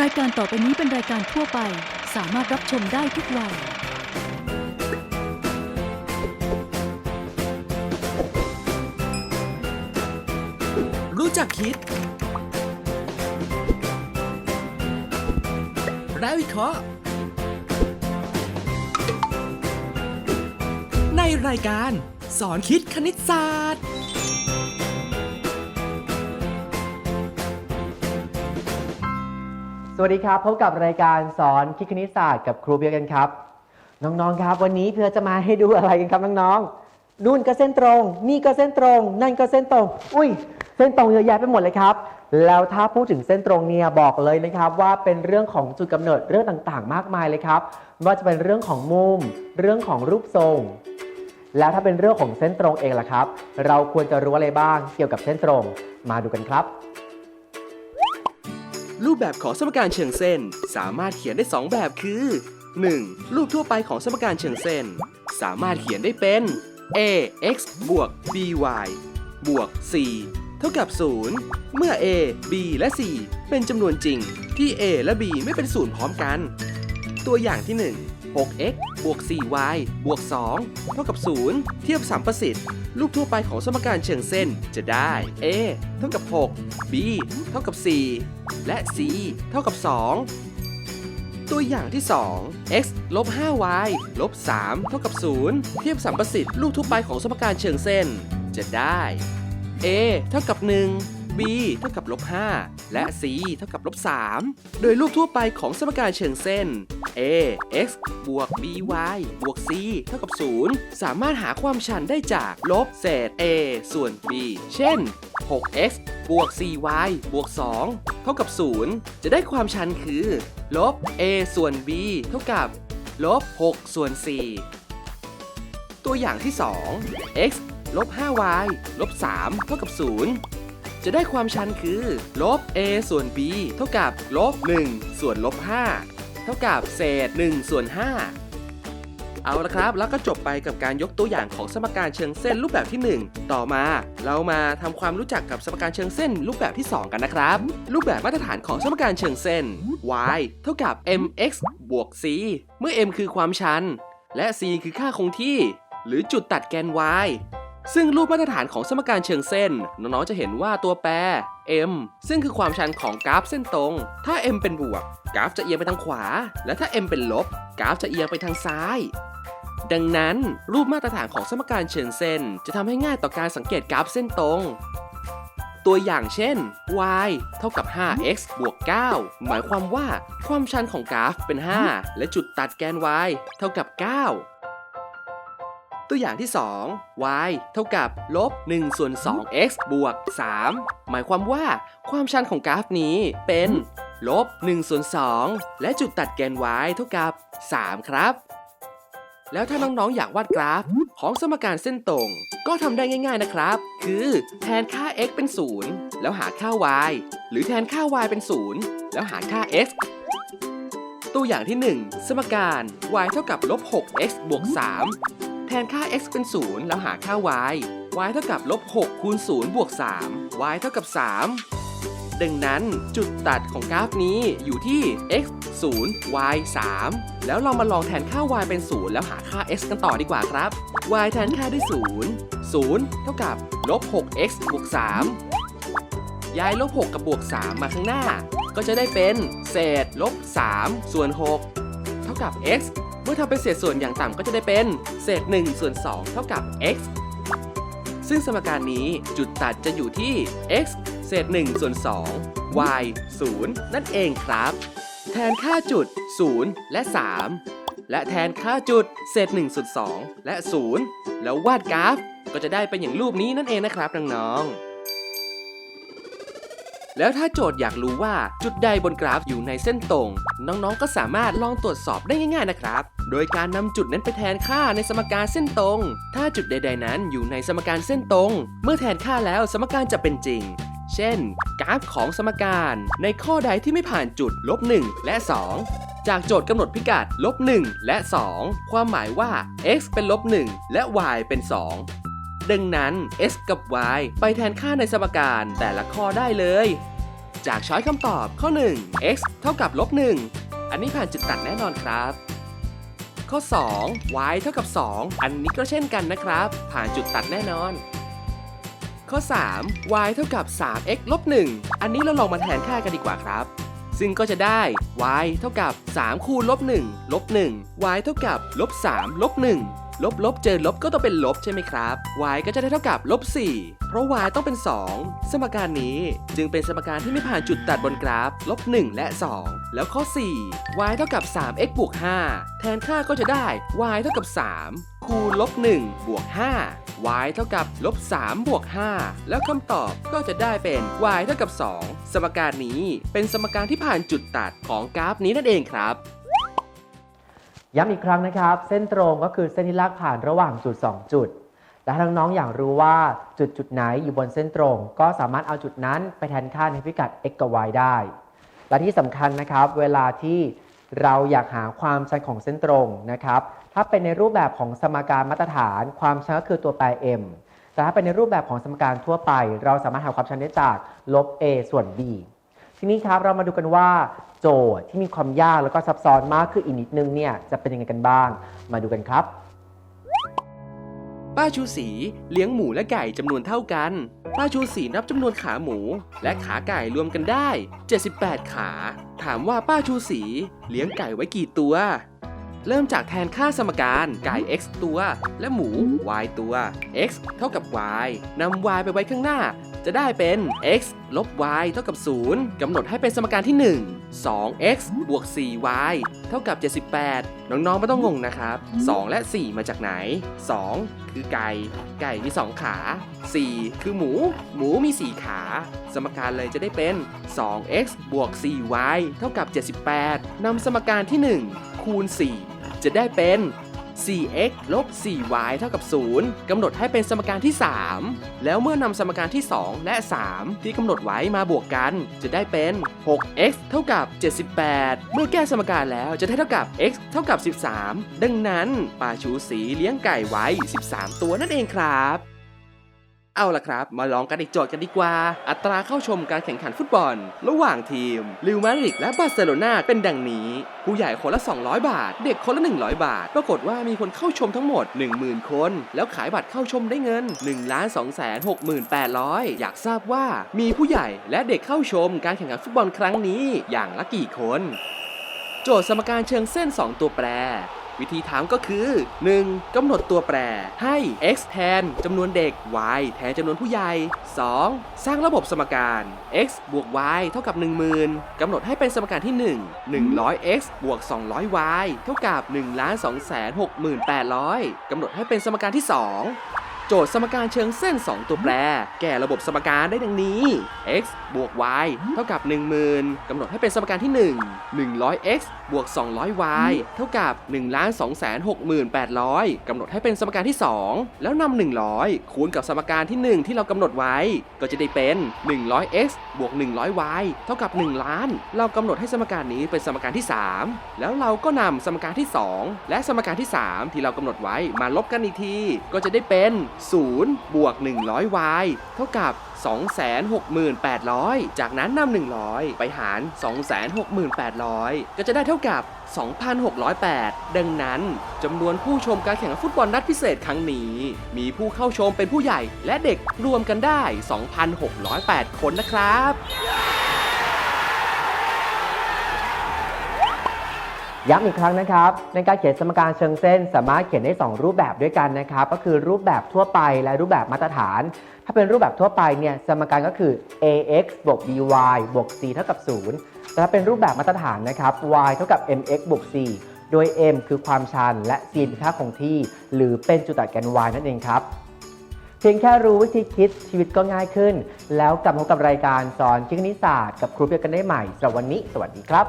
รายการต่อไปนี้เป็นรายการทั่วไป สามารถรับชมได้ทุกวัย รู้จักคิด และวิเคราะห์ในรายการสอนคิดคณิตศาสตร์ วัสดีครับ พบกับรายการสอนคิดคณิตศาสตร์กับครูเบียร์กันครับ น้องๆครับ วันนี้เพื่อจะมาให้ดูอะไรกันครับน้องๆนู่นก็เส้นตรง นี่ก็เส้นตรง นั่นก็เส้นตรง อุ้ย เส้นตรงเยอะแยะไปหมดเลยครับ แล้วถ้าพูดถึงเส้นตรงเนี่ยบอกเลยนะครับ ว่าเป็นเรื่องของจุดกำเนิดเรื่องต่างๆ มากมายเลยครับไม่ว่าจะเป็นเรื่องของมุม เรื่องของรูปทรง แล้วถ้าเป็นเรื่องของเส้นตรงเองล่ะครับ เราควรจะรู้อะไรบ้างเกี่ยวกับเส้นตรง มาดูกันครับ รูปแบบของสมการเชิงเส้น สามารถเขียนได้ 2 แบบคือ 1. รูปทั่วไปของสมการเชิงเส้น สามารถเขียนได้เป็น ax บวก by บวก c เท่ากับ 0 เมื่อ a b และ c เป็นจำนวนจริงที่ a และ b ไม่เป็นศูนย์พร้อมกัน ตัวอย่างที่ 1 6x บวก 4y บวก 2 เท่ากับ 0 เทียบสัมประสิทธิ์ รูปทั่วไปของสมการเชิงเส้นจะได้ a เท่ากับ 6 b เท่ากับ 4 และ c เท่ากับ 2 ตัวอย่างที่ 2 x ลบ 5y ลบ 3 เท่ากับ 0 เทียบสัมประสิทธิ์รูปทั่วไปของสมการเชิงเส้น จะได้ a เท่ากับ 1 b เท่ากับลบ5และ c เท่ากับลบ3โดยรูปทั่วไปของสมการเชิงเส้น a x บวก by บวก c เท่ากับ 0 สามารถหาความชันได้จากลบเศษ a ส่วน b เช่น 6x บวก 4y บวก 2 เท่ากับ 0 จะได้ความชันคือ ลบ a ส่วน b เท่ากับ ลบ 6 ส่วน 4 ตัวอย่างที่ 2 x ลบ 5y ลบ 3 เท่ากับ 0 จะได้ความชันคือ ลบ a ส่วน b เท่ากับลบ 1 ส่วนลบ 5 เท่ากับเศษ 1 ส่วน 5 เอาละครับ แล้วก็จบไปกับการยกตัวอย่างของสมการเชิงเส้นรูปแบบที่ 1 ต่อมา เรามาทำความรู้จักกับสมการเชิงเส้นรูปแบบที่ 2 กันนะครับ รูปแบบมาตรฐานของสมการเชิงเส้น y เท่ากับ mx บวก c เมื่อ m คือความชัน และ c คือค่าคงที่ หรือจุดตัดแกน y ซึ่งรูปมาตรฐานของสมการเชิงเส้น น้องๆจะเห็นว่าตัวแปร m ซึ่งคือความชันของกราฟเส้นตรง ถ้า m เป็นบวก กราฟจะเอียงไปทางขวา และถ้า m เป็นลบ กราฟจะเอียงไปทางซ้าย ดังนั้น รูปมาตรฐานของสมการเชิงเส้น จะทำให้ง่ายต่อการสังเกตกราฟเส้นตรง ตัวอย่างเช่น y เท่ากับ 5x บวก 9 หมายความว่าความชันของกราฟเป็น 5 และจุดตัดแกน y เท่ากับ 9 ตัวอย่างที่ 2 y เท่ากับลบ1ส่วน 2x บวก 3 หมายความว่าความชันของกราฟนี้เป็นลบ1ส่วน 2 และจุดตัดแกน y เท่ากับ 3 ครับ แล้วถ้าน้องๆ อยากวาดกราฟของสมการเส้นตรง ก็ทำได้ง่ายๆนะครับ คือแทนค่า x เป็น 0 แล้วหาค่า y หรือแทนค่า y เป็น 0 แล้วหาค่า x ตัวอย่างที่ 1 สมการ y เท่ากับลบ 6x บวก3แทนค่า x เป็น 0 แล้วหาค่า y y เท่ากับลบ6คูณ0บวก3 y เท่ากับ 3 ดังนั้นจุดตัดของกราฟนี้อยู่ที่ x 0 y 3 แล้วเรามาลองแทนค่า y เป็น 0 แล้วหาค่า x กันต่อดีกว่าครับ y แทนค่าด้วย 0 0 เท่ากับลบ 6x บวก 3 ย้ายลบ 6 กับบวก 3 มาข้างหน้า ก็จะได้เป็น เศษลบ 3 ส่วน 6 ท่ากับ x เมื่อทำเป็นเศษส่วนอย่างต่ำก็จะได้เป็น เศษ1ส่วน2เท่ากับ x ซึ่งสมการนี้จุดตัดจะอยู่ที่ x เศษ1ส่วน2 y 0 นั่นเองครับ แทนค่าจุด 0 และ 3 และแทนค่าจุด เศษ1ส่วน2และ 0 แล้ววาดกราฟก็จะได้เป็นอย่างรูปนี้นั่นเองนะครับน้องๆ แล้วถ้าโจทย์อยากรู้ว่าจุดใดบนกราฟอยู่ในเส้นตรง น้องๆ ก็สามารถลองตรวจสอบได้ง่าย ๆ นะครับ โดยการนำจุดนั้นไปแทนค่าในสมการเส้นตรง ถ้าจุดใด ๆ นั้นอยู่ในสมการเส้นตรง เมื่อแทนค่าแล้วสมการจะเป็นจริง เช่น กราฟของสมการในข้อใดที่ไม่ผ่านจุดลบ1และ 2จากโจทย์กำหนดพิกัดลบ1และ 2 ความหมายว่า x เป็นลบ1และ y เป็น 2 ดังนั้น x กับ y ไปแทนค่าในสมการแต่ละข้อได้เลย จากช้อยคำตอบข้อ 1 x เท่ากับลบ1อันนี้ผ่านจุดตัดแน่นอนครับ ข้อ 2 y เท่ากับ 2 อันนี้ก็เช่นกันนะครับ ผ่านจุดตัดแน่นอน ข้อ 3 y เท่ากับ 3x ลบ1อันนี้เราลองมาแทนค่ากันดีกว่าครับซึ่งก็จะได้ y เท่ากับ 3 คูณลบ1ลบ1 y เท่ากับลบ3ลบ1 ลบลบเจอลบก็ต้องเป็นลบใช่ไหมครับ y ก็จะได้เท่ากับลบ4เพราะ y ต้องเป็น 2 สมการนี้จึงเป็นสมการที่ไม่ผ่านจุดตัดบนกราฟลบ1และ 2 แล้วข้อ 4 y เท่ากับ 3x บวก 5 แทนค่าก็จะได้ y เท่ากับ 3 คูณลบ1บวก 5 y เท่ากับลบ3บวก 5 แล้วคำตอบก็จะได้เป็น y เท่ากับ 2 สมการนี้เป็นสมการที่ผ่านจุดตัดของกราฟนี้นั่นเองครับ ย้ำอีกครั้งนะครับ เส้นตรงก็คือเส้นที่ลากผ่านระหว่างจุด 2 จุด และถ้าน้องๆอยากรู้ว่าจุดจุดไหนอยู่บนเส้นตรง ก็สามารถเอาจุดนั้นไปแทนค่าในพิกัด x กับ y ได้ และที่สำคัญนะครับ เวลาที่เราอยากหาความชันของเส้นตรงนะครับ ถ้าเป็นในรูปแบบของสมการมาตรฐาน ความชันก็คือตัวแปร m แต่ถ้าเป็นในรูปแบบของสมการทั่วไป เราสามารถหาความชันได้จากลบ a ส่วน b ทีนี้ครับเรามาดูกันว่าโจทย์ที่มีความยากแล้วก็ซับซ้อนมากขึ้นอีกนิดนึงเนี่ยจะเป็นยังไงกันบ้าง มาดูกันครับ ป้าชูศรีเลี้ยงหมูและไก่จำนวนเท่ากัน ป้าชูศรีนับจำนวนขาหมู และขาไก่รวมกันได้ 78 ขา ถามว่าป้าชูศรีเลี้ยงไก่ไว้กี่ตัว เริ่มจากแทนค่าสมการไก่ x ตัว และหมู y ตัว x เท่ากับ y นำ y ไปไว้ข้างหน้า จะได้เป็น x ลบ y เท่ากับ 0 กำหนดให้เป็นสมการที่ 1 2x บวก 4y เท่ากับ 78 น้องๆไม่ต้องงงนะครับ 2 และ 4 มาจากไหน 2 คือไก่ ไก่มี 2 ขา 4 คือหมู หมูมี 4 ขา สมการเลยจะได้เป็น 2x บวก 4y เท่ากับ 78 นำสมการที่ 1 คูณ 4 จะได้เป็น 4x ลบ 4y เท่ากับ 0 กำหนดให้เป็นสมการที่ 3 แล้วเมื่อนำสมการที่ 2 และ 3 ที่กำหนดไว้มาบวกกัน จะได้เป็น 6x เท่ากับ 78 เมื่อแก้สมการแล้วจะได้เท่ากับ x เท่ากับ 13 ดังนั้นป้าชูสีเลี้ยงไก่ไว้ 13 ตัวนั่นเองครับ เอาล่ะครับ มาลองกันอีกโจทย์กันดีกว่า อัตราเข้าชมการแข่งขันฟุตบอล ระหว่างทีมลิวมาดริดและบาร์เซโลนาเป็นดังนี้ ผู้ใหญ่คนละ 200 บาท เด็กคนละ 100 บาท ปรากฏว่ามีคนเข้าชมทั้งหมด 10,000 คน แล้วขายบัตรเข้าชมได้เงิน 1 2 6 8 0 0 อยากทราบว่ามีผู้ใหญ่และเด็กเข้าชมการแข่งขันฟุตบอลครั้งนี้ อย่างละกี่คน โจทย์สมการเชิงเส้น 2 ตัวแปร วิธีถามก็คือ 1. กำหนดตัวแปรให้ x แทนจำนวนเด็ก y แทนจำนวนผู้ใหญ่ 2. สร้างระบบสมการ x บวก y เท่ากับ 10,000กำหนดให้เป็นสมการที่ 1 100x บวก 200y เท่ากับ 1 2 6 8 0 0กำหนดให้เป็นสมการที่ 2 จทย์สมการเชิงเส้น 2 ตัวแปร แก่ระบบสมการได้ดังนี้ x บวก y เท่ากับ 10,000 กำหนดให้เป็นสมการที่ 1 100x บวก 200y เท่ากับ 1 2 6 8 0 0 กำหนดให้เป็นสมการที่ 2 แล้วนำ100 คูณกับสมการที่ 1 ที่เรากำหนดไว้ ก็จะได้เป็น 100x บวก 100y เท่ากับ 1 ล้าน เรากำหนดให้สมการนี้เป็นสมการที่ 3 แล้วเราก็นำสมการที่ 2 และสมการที่ 3 ที่เรากำหนดไว้มาลบกันอีกที ก็จะได้เป็น0บวก 100y เท่ากับ 268,000 จากนั้นนำ100 ไปหาร 268,000 ก็จะได้เท่ากับ 2,608 ดังนั้นจำนวนผู้ชมการแข่งขันฟุตบอลนัดพิเศษครั้งนี้ มีผู้เข้าชมเป็นผู้ใหญ่และเด็กรวมกันได้ 2,608 คนนะครับ ย้ำอีกครั้งนะครับ ในการเขียนสมการเชิงเส้น สามารถเขียนได้ 2 รูปแบบด้วยกันนะครับ ก็คือรูปแบบทั่วไปและรูปแบบมาตรฐาน ถ้าเป็นรูปแบบทั่วไปเนี่ยสมการก็คือ ax บวก by บวก c เท่ากับ 0 แต่ถ้าเป็นรูปแบบมาตรฐานนะครับ y เท่ากับ mx บวก c โดย m คือความชันและ c เป็นค่าคงที่ หรือเป็นจุดตัดแกน y นั่นเองครับเพียงแค่รู้วิธีคิดชีวิตก็ง่ายขึ้น แล้วกลับมาพบกับรายการสอนคณิตศาสตร์กับครูเปียกันได้ใหม่สำหรับวันนี้ สวัสดีครับ